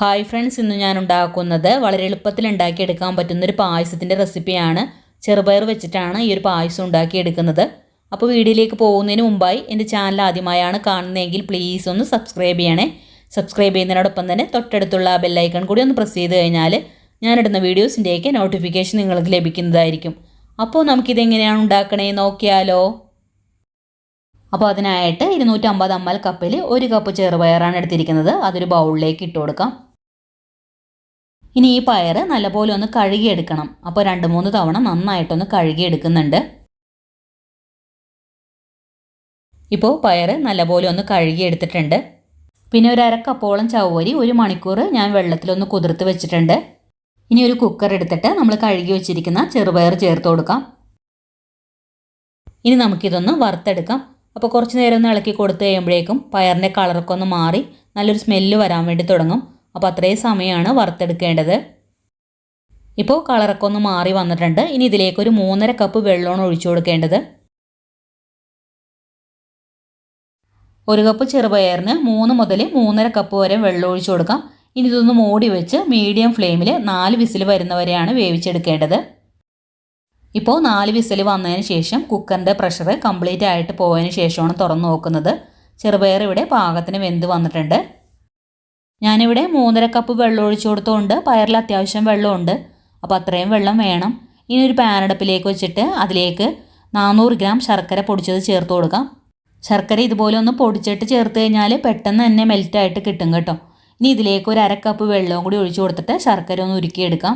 Hi friends ഇന്ന് ഞാൻ ഉണ്ടാക്കുന്നത് വളരെ എളുപ്പത്തിൽ ഉണ്ടാക്കിയെടുക്കാൻ പറ്റുന്ന ഒരു പായസത്തിന്റെ റെസിപ്പിയാണ്. ചെറുപയർ വെച്ചിട്ടാണ് ഈ ഒരു പായസം ഉണ്ടാക്കിയെടുക്കുന്നത്. അപ്പോൾ വീഡിയോയിലേക്ക് പോകുന്നതിന് മുമ്പായി എന്റെ ചാനൽ ആദ്യമായാണ് കാണുന്നതെങ്കിൽ പ്ലീസ് ഒന്ന് സബ്സ്ക്രൈബ് ചെയ്യണേ. സബ്സ്ക്രൈബ് ചെയ്യുന്നതിനോടൊപ്പം തന്നെ തൊട്ടടുത്തുള്ള ബെല്ലൈക്കൺ കൂടി ഒന്ന് പ്രസ് ചെയ്ത് കഴിഞ്ഞാൽ ഞാനിടുന്ന വീഡിയോസിന്റെയൊക്കെ നോട്ടിഫിക്കേഷൻ നിങ്ങൾക്ക് ലഭിക്കുന്നതായിരിക്കും. അപ്പോൾ നമുക്കിതെങ്ങനെയാണ് ഉണ്ടാക്കണേ നോക്കിയാലോ. അപ്പോൾ അതിനായിട്ട് ഇരുന്നൂറ്റമ്പത് അമ്പൽ കപ്പിൽ ഒരു കപ്പ് ചെറുപയറാണ് എടുത്തിരിക്കുന്നത്. അതൊരു ബൗളിലേക്ക് ഇട്ട് കൊടുക്കാം. ഇനി ഈ പയർ നല്ലപോലെ ഒന്ന് കഴുകിയെടുക്കണം. അപ്പോൾ രണ്ട് മൂന്ന് തവണ നന്നായിട്ടൊന്ന് കഴുകിയെടുക്കുന്നുണ്ട്. ഇപ്പോൾ പയർ നല്ലപോലെ ഒന്ന് കഴുകിയെടുത്തിട്ടുണ്ട്. പിന്നെ ഒരു അരക്കപ്പോളം ചവ്വരി ഒരു മണിക്കൂർ ഞാൻ വെള്ളത്തിലൊന്ന് കുതിർത്ത് വെച്ചിട്ടുണ്ട്. ഇനി ഒരു കുക്കർ എടുത്തിട്ട് നമ്മൾ കഴുകി വെച്ചിരിക്കുന്ന ചെറുപയർ ചേർത്ത് കൊടുക്കാം. ഇനി നമുക്കിതൊന്ന് വറുത്തെടുക്കാം. അപ്പോൾ കുറച്ച് നേരം ഒന്ന് ഇളക്കി കൊടുത്തു കഴിയുമ്പോഴേക്കും പയറിന്റെ കളറൊക്കെ ഒന്ന് മാറി നല്ലൊരു സ്മെല്ല് വരാൻ വേണ്ടി തുടങ്ങും. അപ്പോൾ അത്രയും സമയമാണ് വറുത്തെടുക്കേണ്ടത്. ഇപ്പോൾ കളറൊക്കെ ഒന്ന് മാറി വന്നിട്ടുണ്ട്. ഇനി ഇതിലേക്ക് ഒരു മൂന്നര കപ്പ് വെള്ളമാണ് ഒഴിച്ചു കൊടുക്കേണ്ടത്. ഒരു കപ്പ് ചെറുപയറിന് മൂന്ന് മുതൽ മൂന്നര കപ്പ് വരെ വെള്ളം ഒഴിച്ചു കൊടുക്കാം. ഇനി ഇതൊന്ന് മൂടി വെച്ച് മീഡിയം ഫ്ലെയിമിൽ നാല് വിസിൽ വരുന്നവരെയാണ് വേവിച്ചെടുക്കേണ്ടത്. ഇപ്പോൾ നാല് വിസിൽ വന്നതിന് ശേഷം കുക്കറിന്റെ പ്രഷർ കംപ്ലീറ്റ് ആയിട്ട് പോയതിന് ശേഷമാണ് തുറന്നു നോക്കുന്നത്. ചെറുപയർ ഇവിടെ പാകത്തിന് വെന്ത് വന്നിട്ടുണ്ട്. ഞാനിവിടെ മൂന്നര കപ്പ് വെള്ളം ഒഴിച്ചു കൊടുത്തുകൊണ്ട് പയറിൽ അത്യാവശ്യം വെള്ളമുണ്ട്. അപ്പോൾ അത്രയും വെള്ളം വേണം. ഇനി ഒരു പാനടപ്പിലേക്ക് വെച്ചിട്ട് അതിലേക്ക് നാനൂറ് ഗ്രാം ശർക്കര പൊടിച്ചത് ചേർത്ത് കൊടുക്കാം. ശർക്കര ഇതുപോലെ ഒന്ന് പൊടിച്ചിട്ട് ചേർത്ത് കഴിഞ്ഞാൽ പെട്ടെന്ന് തന്നെ മെൽറ്റായിട്ട് കിട്ടും കേട്ടോ. ഇനി ഇതിലേക്ക് ഒരു അര കപ്പ് വെള്ളവും കൂടി ഒഴിച്ചു കൊടുത്തിട്ട് ശർക്കര ഒന്ന് ഉരുക്കിയെടുക്കാം.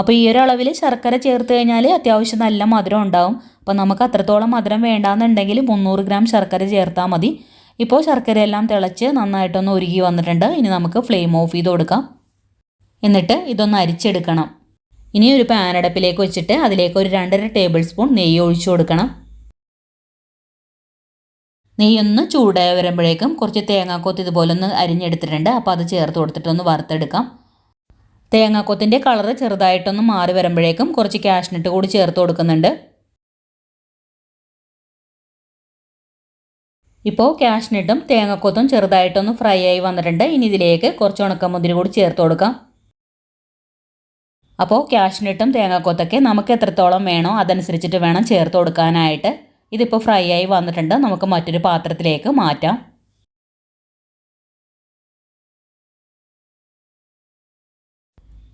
അപ്പോൾ ഈ ഒരു അളവിൽ ശർക്കര ചേർത്ത് കഴിഞ്ഞാൽ അത്യാവശ്യം നല്ല മധുരം ഉണ്ടാവും. അപ്പോൾ നമുക്ക് അത്രത്തോളം മധുരം വേണ്ടാന്നുണ്ടെങ്കിൽ മുന്നൂറ് ഗ്രാം ശർക്കര ചേർത്താൽ മതി. ഇപ്പോൾ ശർക്കരയെല്ലാം തിളച്ച് നന്നായിട്ടൊന്ന് ഒരുകി വന്നിട്ടുണ്ട്. ഇനി നമുക്ക് ഫ്ലെയിം ഓഫ് ചെയ്ത് കൊടുക്കാം. എന്നിട്ട് ഇതൊന്ന് അരിച്ചെടുക്കണം. ഇനി ഒരു പാനടപ്പിലേക്ക് വെച്ചിട്ട് അതിലേക്ക് ഒരു രണ്ടര ടേബിൾ സ്പൂൺ നെയ്യ് ഒഴിച്ചു കൊടുക്കണം. നെയ്യൊന്ന് ചൂടായി വരുമ്പോഴേക്കും കുറച്ച് തേങ്ങാക്കൊത്ത് ഇതുപോലെ ഒന്ന് അരിഞ്ഞെടുത്തിട്ടുണ്ട്. അപ്പോൾ അത് ചേർത്ത് കൊടുത്തിട്ടൊന്ന് വറുത്തെടുക്കാം. തേങ്ങാക്കൊത്തിന്റെ കളറ് ചെറുതായിട്ടൊന്ന് മാറി വരുമ്പോഴേക്കും കുറച്ച് കാഷ്നട്ട് കൂടി ചേർത്ത് കൊടുക്കുന്നുണ്ട്. ഇപ്പോൾ കാഷ്നട്ടും തേങ്ങക്കൊത്തും ചെറുതായിട്ടൊന്ന് ഫ്രൈ ആയി വന്നിട്ടുണ്ട്. ഇനി ഇതിലേക്ക് കുറച്ച് ഉണക്കമുന്തിരി കൂടി ചേർത്ത് കൊടുക്കാം. അപ്പോൾ കാഷ്നട്ടും തേങ്ങക്കൊത്തൊക്കെ നമുക്ക് എത്രത്തോളം വേണോ അതനുസരിച്ചിട്ട് വേണം ചേർത്ത് കൊടുക്കാനായിട്ട്. ഇതിപ്പോൾ ഫ്രൈ ആയി വന്നിട്ടുണ്ട്. നമുക്ക് മറ്റൊരു പാത്രത്തിലേക്ക് മാറ്റാം.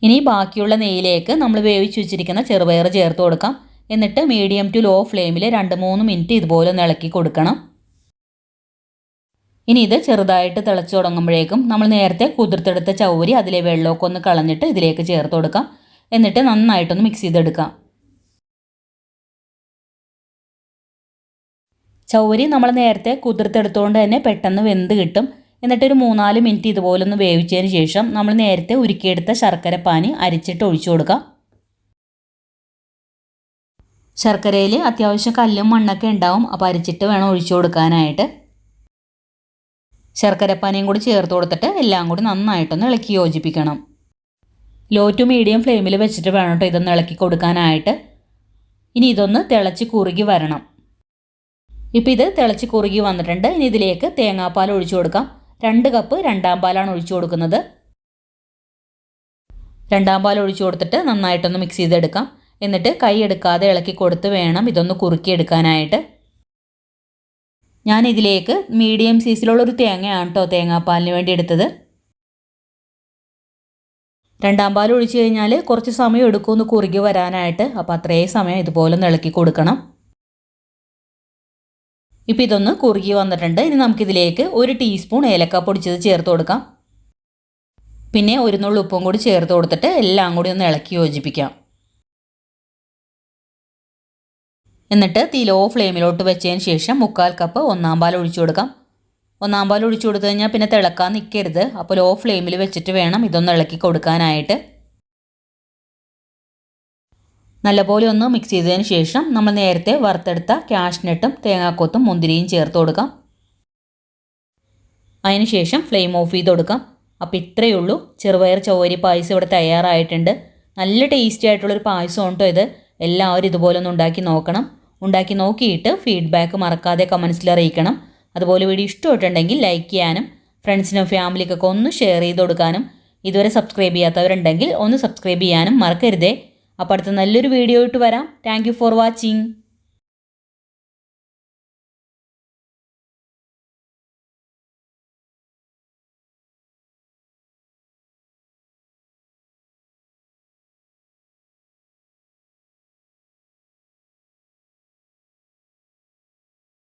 ഇനി ബാക്കിയുള്ള നെയ്യിലേക്ക് നമ്മൾ വേവിച്ച് വെച്ചിരിക്കുന്ന ചെറുപയർ ചേർത്ത് കൊടുക്കാം. എന്നിട്ട് മീഡിയം ടു ലോ ഫ്ലെയിമിൽ രണ്ട് മൂന്ന് മിനിറ്റ് ഇതുപോലെ ഒന്ന് ഇളക്കി കൊടുക്കണം. ഇനി ഇത് ചെറുതായിട്ട് തിളച്ചു തുടങ്ങുമ്പോഴേക്കും നമ്മൾ നേരത്തെ കുതിർത്തെടുത്ത ചൗരി അതിലെ വെള്ളമൊക്കെ ഒന്ന് കളഞ്ഞിട്ട് ഇതിലേക്ക് ചേർത്ത് കൊടുക്കാം. എന്നിട്ട് നന്നായിട്ടൊന്ന് മിക്സ് ചെയ്തെടുക്കാം. ചൗരി നമ്മൾ നേരത്തെ കുതിർത്തെടുത്തുകൊണ്ട് തന്നെ പെട്ടെന്ന് വെന്ത് കിട്ടും. എന്നിട്ട് ഒരു മൂന്നാൽ മിനിറ്റ് ഇതുപോലെ ഒന്ന് വേവിച്ചതിന് ശേഷം നമ്മൾ നേരത്തെ ഉരുക്കിയെടുത്ത ശർക്കര പാനി അരിച്ചിട്ട് ഒഴിച്ചു കൊടുക്കാം. ശർക്കരയിൽ അത്യാവശ്യം കല്ലും മണ്ണൊക്കെ ഉണ്ടാവും. അപ്പോൾ അരിച്ചിട്ട് വേണം ഒഴിച്ചു കൊടുക്കാനായിട്ട്. ശർക്കരപ്പാനിയും കൂടി ചേർത്ത് കൊടുത്തിട്ട് എല്ലാം കൂടി നന്നായിട്ടൊന്ന് ഇളക്കി യോജിപ്പിക്കണം. ലോ ടു മീഡിയം ഫ്ലെയിമിൽ വെച്ചിട്ട് വേണം കേട്ടോ ഇതൊന്ന് ഇളക്കി കൊടുക്കാനായിട്ട്. ഇനി ഇതൊന്ന് തിളച്ച് കുറുകി വരണം. ഇപ്പോൾ ഇത് തിളച്ച് കുറുകി വന്നിട്ടുണ്ട്. ഇനി ഇതിലേക്ക് തേങ്ങാപ്പാൽ ഒഴിച്ചു കൊടുക്കാം. രണ്ട് കപ്പ് രണ്ടാം പാലാണ് ഒഴിച്ചു കൊടുക്കുന്നത്. രണ്ടാം പാൽ ഒഴിച്ചു കൊടുത്തിട്ട് നന്നായിട്ടൊന്ന് മിക്സ് ചെയ്തെടുക്കാം. എന്നിട്ട് കൈ എടുക്കാതെ ഇളക്കി കൊടുത്ത് വേണം ഇതൊന്ന് കുറുക്കിയെടുക്കാനായിട്ട്. ഞാൻ ഇതിലേക്ക് മീഡിയം സൈസിലുള്ളൊരു തേങ്ങയാണ് കേട്ടോ തേങ്ങാപ്പാലിന് വേണ്ടി എടുത്തത്. രണ്ടാം പാൽ ഒഴിച്ചു കഴിഞ്ഞാൽ കുറച്ച് സമയം എടുക്കുമെന്ന് കുറുകി വരാനായിട്ട് അപ്പോൾ അത്രയും സമയം ഇതുപോലെ ഒന്ന് ഇളക്കി കൊടുക്കണം. ഇപ്പോൾ ഇതൊന്ന് കുറുകി വന്നിട്ടുണ്ട്. ഇനി നമുക്കിതിലേക്ക് ഒരു ടീസ്പൂൺ ഏലക്ക പൊടിച്ചത് ചേർത്ത് കൊടുക്കാം. പിന്നെ ഒരു നുള്ളു ഉപ്പും കൂടി ചേർത്ത് കൊടുത്തിട്ട് എല്ലാം കൂടി ഒന്ന് ഇളക്കി യോജിപ്പിക്കാം. എന്നിട്ട് തീ ലോ ഫ്ലെയിമിലോട്ട് വെച്ചതിന് ശേഷം മുക്കാൽ കപ്പ് ഒന്നാം പാൽ ഒഴിച്ചു കൊടുക്കാം. ഒന്നാം പാൽ ഒഴിച്ചു കൊടുത്തു കഴിഞ്ഞാൽ പിന്നെ തിളക്കാൻ നിൽക്കരുത് അപ്പോൾ ലോ ഫ്ലെയിമിൽ വെച്ചിട്ട് വേണം ഇതൊന്ന് ഇളക്കി കൊടുക്കാനായിട്ട്. നല്ലപോലെ ഒന്ന് മിക്സ് ചെയ്തതിന് ശേഷം നമ്മൾ നേരത്തെ വറുത്തെടുത്ത കാഷ്നട്ടും തേങ്ങാക്കൊത്തും മുന്തിരിയും ചേർത്ത് കൊടുക്കാം. അതിനുശേഷം ഫ്ലെയിം ഓഫ് ചെയ്ത് കൊടുക്കാം. അപ്പോൾ ഇത്രയേ ഉള്ളൂ. ചെറുപയർ ചോരി പായസം ഇവിടെ തയ്യാറായിട്ടുണ്ട്. നല്ല ടേസ്റ്റി ആയിട്ടുള്ളൊരു പായസം ഉണ്ടോ ഇത്. എല്ലാവരും ഇതുപോലെ ഒന്ന് ഉണ്ടാക്കി നോക്കണം. ഉണ്ടാക്കി നോക്കിയിട്ട് ഫീഡ്ബാക്ക് മറക്കാതെ കമൻസിൽ അറിയിക്കണം. അതുപോലെ വീഡിയോ ഇഷ്ടമായിട്ടുണ്ടെങ്കിൽ ലൈക്ക് ചെയ്യാനും ഫ്രണ്ട്സിനും ഫാമിലിക്കൊക്കെ ഒന്ന് ഷെയർ ചെയ്ത് കൊടുക്കാനും ഇതുവരെ സബ്സ്ക്രൈബ് ചെയ്യാത്തവരുണ്ടെങ്കിൽ ഒന്ന് സബ്സ്ക്രൈബ് ചെയ്യാനും മറക്കരുതേ. അപ്പോൾ അടുത്ത നല്ലൊരു വീഡിയോ ഇട്ട് വരാം. Thank for watching